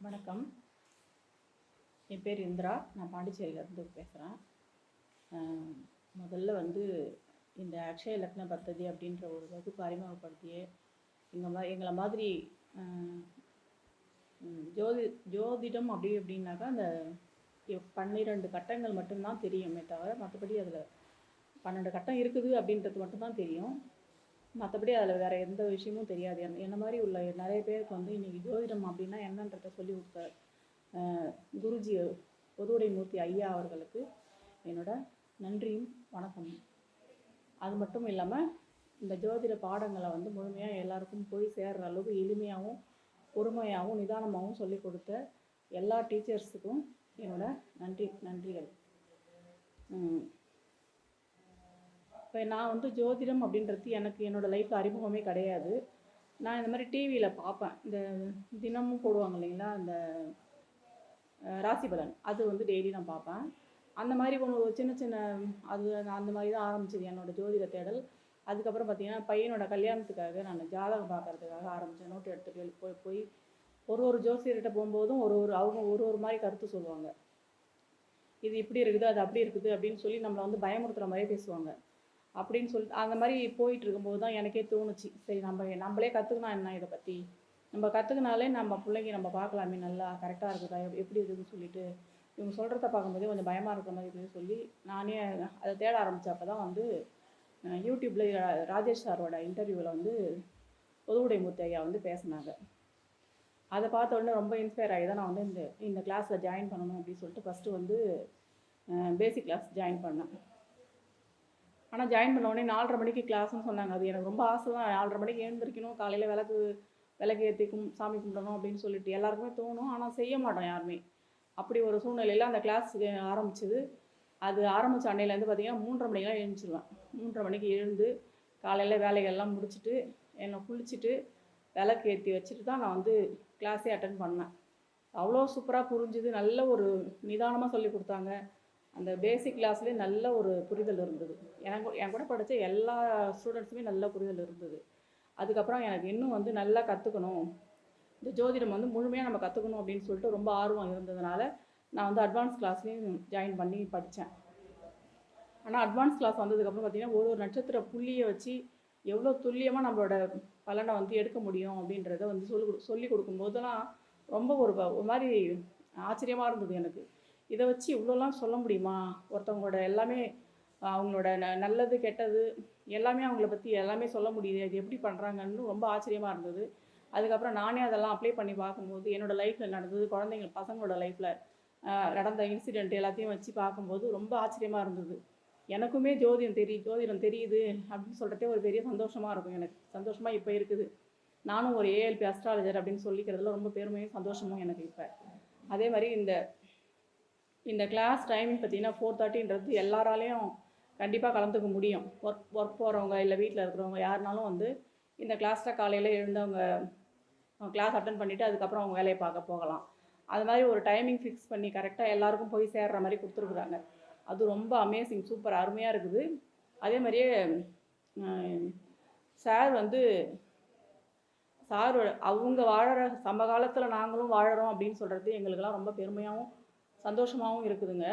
வணக்கம். என் பேர் இந்திரா. நான் பாண்டிச்சேரியிலேருந்து பேசுகிறேன் முதல்ல வந்து இந்த அக்ஷய லக்ன பத்ததி அப்படின்ற ஒரு வகுப்பு அறிமுகப்படுத்தியே எங்கள் மா எங்களை மாதிரி ஜோதி ஜோதிடம் அப்படி அப்படின்னாக்கா அந்த பன்னிரெண்டு கட்டங்கள் மட்டும்தான் தெரியுமே தவிர மற்றபடி அதில் பன்னெண்டு கட்டம் இருக்குது அப்படின்றது மட்டும்தான் தெரியும். மற்றபடி அதில் வேறு எந்த விஷயமும் தெரியாது. என்ன மாதிரி உள்ள நிறைய பேருக்கு வந்து இன்றைக்கி ஜோதிடம் அப்படின்னா என்னன்றத சொல்லி கொடுத்த குருஜி பொதுவுடை மூர்த்தி ஐயா அவர்களுக்கு என்னோட நன்றியும் வணக்கமும். அது மட்டும் இல்லாமல் இந்த ஜோதிட பாடங்களை வந்து முழுமையாக எல்லாருக்கும் போய் சேர்கிற அளவுக்கு எளிமையாகவும் பொறுமையாகவும் நிதானமாகவும் சொல்லி கொடுத்த எல்லா டீச்சர்ஸுக்கும் என்னோட நன்றி நன்றிகள். இப்போ நான் வந்து ஜோதிடம் அப்படின்றது எனக்கு என்னோடய லைஃப்பில் அறிமுகமே கிடையாது. நான் இந்த மாதிரி டிவியில் பார்ப்பேன். இந்த தினமும் போடுவாங்க இல்லைங்களா? அந்த ராசி பலன். அது வந்து டெய்லி நான் பார்ப்பேன். அந்த மாதிரி ஒரு சின்ன சின்ன அது நான் அந்த மாதிரி தான் ஆரம்பிச்சது என்னோடய ஜோதிட தேடல். அதுக்கப்புறம் பார்த்தீங்கன்னா பையனோட கல்யாணத்துக்காக நான் ஜாதகம் பார்க்கறதுக்காக ஆரம்பித்தேன் நோட்டு எடுத்துகிட்டு போய் போய் ஒரு ஒரு ஜோசியர்கிட்ட போகும்போதும் ஒரு ஒரு அவங்க ஒரு ஒரு மாதிரி கருத்து சொல்லுவாங்க. இது இப்படி இருக்குது அது அப்படி இருக்குது அப்படின்னு சொல்லி நம்மளை வந்து பயமுறுத்துகிற மாதிரி பேசுவாங்க. அப்படின்னு சொல்லிட்டு அந்த மாதிரி போயிட்டு இருக்கும்போது தான் எனக்கே தோணுச்சு. சரி நம்ம நம்மளே கற்றுக்கணும் என்ன இதை பற்றி நம்ம கற்றுக்கினாலே நம்ம பிள்ளைங்க நம்ம பார்க்கலாமே நல்லா கரெக்டாக இருக்குதா? எப்படி இருக்குதுன்னு சொல்லிட்டு இவங்க சொல்கிறத பார்க்கும்போதே கொஞ்சம் பயமாக இருக்கிற மாதிரி இருக்குதுன்னு சொல்லி நானே அதை தேட ஆரம்பித்தப்போ தான் வந்து யூடியூப்பில் ராஜேஷ் சாரோட இன்டர்வியூவில் வந்து பொதுவுடை மூர்த்தி ஐயா வந்து பேசினாங்க. அதை பார்த்த உடனே ரொம்ப இன்ஸ்பயர் ஆகி தான் நான் வந்து இந்த இந்த கிளாஸில் ஜாயின் பண்ணணும் அப்படின்னு சொல்லிட்டு ஃபஸ்ட்டு வந்து பேசிக் கிளாஸ் ஜாயின் பண்ணேன். ஆனால் ஜாயின் பண்ண உடனே நாலரை மணிக்கு கிளாஸ்னு சொன்னாங்க. அது எனக்கு ரொம்ப ஆசை தான். நாலரை மணிக்கு எழுந்திருக்கணும் காலையில் விளக்கு விளக்கு ஏற்றி கும் சாமி கும்பிடணும் அப்படின்னு சொல்லிட்டு எல்லாருக்குமே தோணும். ஆனால் செய்ய மாட்டோம் யாருமே. அப்படி ஒரு சூழ்நிலையில் அந்த கிளாஸ் ஆரம்பிச்சது. அது ஆரம்பித்த அன்னையிலேருந்து பார்த்தீங்கன்னா மூன்றரை மணிக்கெலாம் எழுந்துருவேன் மூன்றரை மணிக்கு எழுந்து காலையில் வேலைகள்லாம் முடிச்சுட்டு என்னை குளிச்சுட்டு விளக்கு ஏற்றி வச்சுட்டு தான் நான் வந்து கிளாஸே அட்டன் பண்ணேன். அவ்வளோ சூப்பராக புரிஞ்சுது. நல்ல ஒரு நிதானமாக சொல்லி கொடுத்தாங்க. அந்த பேசிக் கிளாஸ்லேயே நல்ல ஒரு புரிதல் இருந்தது. எனக்கு என் கூட படித்த எல்லா ஸ்டூடெண்ட்ஸுமே நல்ல புரிதல் இருந்தது. அதுக்கப்புறம் எனக்கு இன்னும் வந்து நல்லா கற்றுக்கணும் இந்த ஜோதிடம் வந்து முழுமையாக நம்ம கற்றுக்கணும் அப்படின்னு சொல்லிட்டு ரொம்ப ஆர்வம் இருந்ததுனால நான் வந்து அட்வான்ஸ் கிளாஸ்லேயும் ஜாயின் பண்ணி படித்தேன் ஆனால் அட்வான்ஸ் கிளாஸ் வந்ததுக்கப்புறம் பார்த்திங்கன்னா ஒரு ஒரு நட்சத்திர புள்ளியை வச்சு எவ்வளோ துல்லியமாக நம்மளோட பலனை வந்து எடுக்க முடியும் அப்படின்றத வந்து சொல்லி கொடு சொல்லி கொடுக்கும்போதெல்லாம் ரொம்ப ஒரு ஒரு மாதிரி ஆச்சரியமாக இருந்தது எனக்கு. இதை வச்சு இவ்வளோலாம் சொல்ல முடியுமா? ஒருத்தவங்களோட எல்லாமே அவங்களோட ந நல்லது கெட்டது எல்லாமே அவங்கள பற்றி எல்லாமே சொல்ல முடியுது. அது எப்படி பண்ணுறாங்கன்னு ரொம்ப ஆச்சரியமாக இருந்தது. அதுக்கப்புறம் நானே அதெல்லாம் அப்ளை பண்ணி பார்க்கும்போது என்னோடய லைஃப்பில் நடந்தது குழந்தைங்க பசங்களோட லைஃப்பில் நடந்த இன்சிடெண்ட் எல்லாத்தையும் வச்சு பார்க்கும்போது ரொம்ப ஆச்சரியமாக இருந்தது. எனக்குமே ஜோதிடம் தெரியும் ஜோதிடம் தெரியுது அப்படின்னு சொல்கிறதே ஒரு பெரிய சந்தோஷமாக இருக்கும் எனக்கு. சந்தோஷமாக இப்போ இருக்குது. நானும் ஒரு ஏஎல்பி அஸ்ட்ராலஜர் அப்படின்னு சொல்லிக்கிறதுல ரொம்ப பெருமையும் சந்தோஷமும் எனக்கு இப்போ. அதே மாதிரி இந்த இந்த கிளாஸ் டைமிங் பார்த்தீங்கன்னா ஃபோர் தேர்ட்டின்றது எல்லாராலையும் கண்டிப்பாக கலந்துக்க முடியும். ஒர்க் ஒர்க் போகிறவங்க இல்லை வீட்டில் இருக்கிறவங்க யாருனாலும் வந்து இந்த கிளாஸில் காலையில் எழுந்தவங்க கிளாஸ் அட்டன் பண்ணிவிட்டு அதுக்கப்புறம் அவங்க வேலையை பார்க்க போகலாம். அது மாதிரி ஒரு டைமிங் ஃபிக்ஸ் பண்ணி கரெக்டாக எல்லாருக்கும் போய் சேர்ற மாதிரி கொடுத்துருக்குறாங்க. அது ரொம்ப அமேசிங் சூப்பர் அருமையாக இருக்குது. அதே மாதிரியே சார் வந்து சார் அவங்க வாழற சமகாலத்தில் நாங்களும் வாழறோம் அப்படின்னு சொல்கிறது எங்களுக்கெல்லாம் ரொம்ப பெருமையாகவும் சந்தோஷமாகவும் இருக்குதுங்க.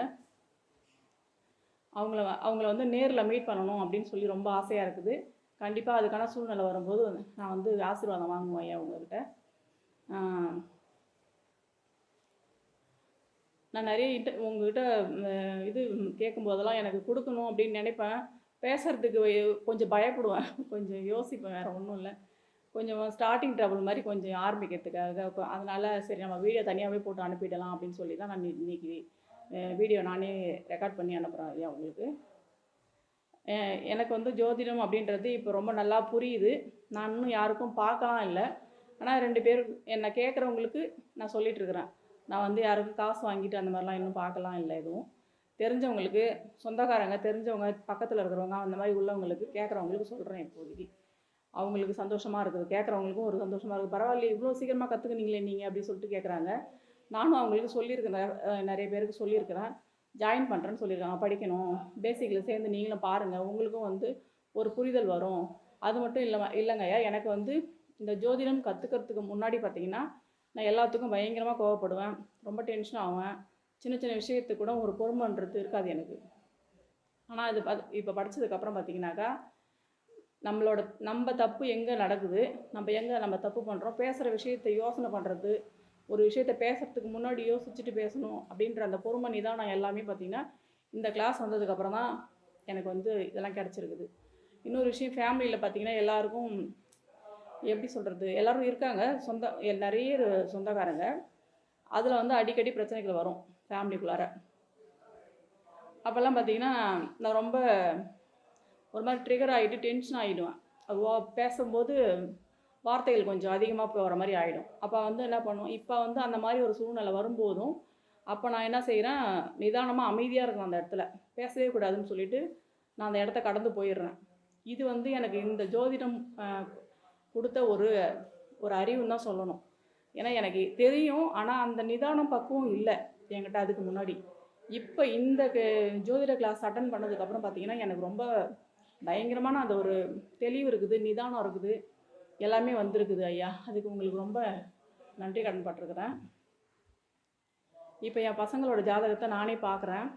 அவங்கள அவங்கள வந்து நேரில் மீட் பண்ணணும் அப்படின்னு சொல்லி ரொம்ப ஆசையாக இருக்குது. கண்டிப்பாக அதுக்கான சூழ்நிலை வரும்போது நான் வந்து ஆசீர்வாதம் வாங்குவேன் அவங்கக்கிட்ட நான் நிறைய இன்ட உங்ககிட்ட இது கேட்கும்போதெல்லாம் எனக்கு கொடுக்கணும் அப்படின்னு நினைப்பேன். பேசுகிறதுக்கு கொஞ்சம் பயப்படுவேன். கொஞ்சம் யோசிப்பேன் வேறு ஒன்றும் இல்லை. கொஞ்சம் ஸ்டார்டிங் ட்ரபிள் மாதிரி கொஞ்சம் ஆரம்பிக்கிறதுக்காக அதனால் சரி நம்ம வீடியோ தனியாகவே போட்டு அனுப்பிடலாம் அப்படின்னு சொல்லி தான் நான் இன்னைக்கு வீடியோ நானே ரெக்கார்ட் பண்ணி அனுப்புகிறேன் ஐயா உங்களுக்கு. எனக்கு வந்து ஜோதிடம் அப்படின்றது இப்போ ரொம்ப நல்லா புரியுது. நான் இன்னும் யாருக்கும் பார்க்கலாம் இல்லை. ஆனால் ரெண்டு பேர் என்னை கேட்குறவங்களுக்கு நான் சொல்லிகிட்ருக்குறேன் நான் வந்து யாருக்கும் காசு வாங்கிட்டு அந்த மாதிரிலாம் இன்னும் பார்க்கலாம் இல்லை எதுவும். தெரிஞ்சவங்களுக்கு சொந்தக்காரங்க தெரிஞ்சவங்க பக்கத்தில் இருக்கிறவங்க அந்த மாதிரி உள்ளவங்களுக்கு கேட்குறவங்களுக்கு சொல்கிறேன் இப்போதைக்கு. அவங்களுக்கு சந்தோஷமாக இருக்குது. கேட்குறவங்களுக்கும் ஒரு சந்தோஷமாக இருக்குது. பரவாயில்ல இவ்வளோ சீக்கிரமாக கற்றுக்குனீங்களே நீங்கள் அப்படின்னு சொல்லிட்டு கேட்குறாங்க. நானும் அவங்களுக்கு சொல்லியிருக்கிறேன். நிறைய பேருக்கு சொல்லியிருக்கிறேன். ஜாயின் பண்ணுறேன்னு சொல்லியிருக்காங்க. படிக்கணும். பேசிக்கில் சேர்ந்து நீங்களும் பாருங்கள் உங்களுக்கும் வந்து ஒரு புரிதல் வரும். அது மட்டும் இல்லை இல்லைங்கய்யா எனக்கு வந்து இந்த ஜோதிடம் கற்றுக்கிறதுக்கு முன்னாடி பார்த்தீங்கன்னா நான் எல்லாத்துக்கும் பயங்கரமாக கோவப்படுவேன். ரொம்ப டென்ஷன் ஆவேன். சின்ன சின்ன விஷயத்துக்கு கூட ஒரு பொறுமைன்றது இருக்காது எனக்கு. ஆனால் இது இப்போ படித்ததுக்கப்புறம் பார்த்தீங்கன்னாக்கா நம்மளோட நம்ம தப்பு எங்கே நடக்குது? நம்ம எங்கே நம்ம தப்பு பண்ணுறோம் பேசுகிற விஷயத்தை யோசனை பண்ணுறது ஒரு விஷயத்த பேசுகிறதுக்கு முன்னாடி யோசிச்சுட்டு பேசணும் அப்படின்ற அந்த பொறுமை நிதானம் எல்லாமே பார்த்தீங்கன்னா இந்த கிளாஸ் வந்ததுக்கப்புறம் தான் எனக்கு வந்து இதெல்லாம் கிடச்சிருக்குது. இன்னொரு விஷயம் ஃபேமிலியில் பார்த்திங்கன்னா எல்லாருக்கும் எப்படி சொல்கிறது எல்லோரும் இருக்காங்க சொந்த நிறைய சொந்தக்காரங்க. அதில் வந்து அடிக்கடி பிரச்சனைகள் வரும் ஃபேமிலிக்குள்ளார அப்போல்லாம் பார்த்தீங்கன்னா நான் ரொம்ப ஒரு மாதிரி ட்ரிகர் ஆகிட்டு டென்ஷன் ஆகிடுவேன் அது பேசும்போது வார்த்தைகள் கொஞ்சம் அதிகமாக போகிற மாதிரி ஆகிடும் அப்போ வந்து என்ன பண்ணுவோம்? இப்போ வந்து அந்த மாதிரி ஒரு சூழ்நிலை வரும்போதும் அப்போ நான் என்ன செய்கிறேன் நிதானமாக அமைதியாக இருக்கணும் அந்த இடத்துல. பேசவே கூடாதுன்னு சொல்லிட்டு நான் அந்த இடத்த கடந்து போயிடுறேன். இது வந்து எனக்கு இந்த ஜோதிடம் கொடுத்த ஒரு ஒரு அறிவுன்னு தான் சொல்லணும். ஏன்னா எனக்கு தெரியும். ஆனால் அந்த நிதானம் பக்குவம் இல்லை என்கிட்ட அதுக்கு முன்னாடி. இப்போ இந்த க- ஜோதிட கிளாஸ் அட்டன் பண்ணதுக்கப்புறம் பார்த்தீங்கன்னா எனக்கு ரொம்ப பயங்கரமான அந்த ஒரு தெளிவு இருக்குது நிதானம் இருக்குது. எல்லாமே வந்திருக்குது ஐயா. அதுக்கு உங்களுக்கு ரொம்ப நன்றி கடன் பட்டிருக்கிறேன். இப்போ என் பசங்களோட ஜாதகத்தை நானே பார்க்குறேன்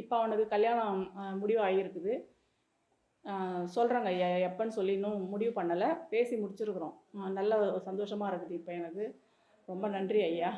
இப்போ அவனுக்கு கல்யாணம் முடிவு ஆகியிருக்குது. சொல்கிறேங்க ஐயா எப்போன்னு சொல்லி இன்னும் முடிவு பண்ணலை. பேசி முடிச்சிருக்கிறோம். நல்ல சந்தோஷமாக இருக்குது இப்போ எனக்கு. ரொம்ப நன்றி ஐயா.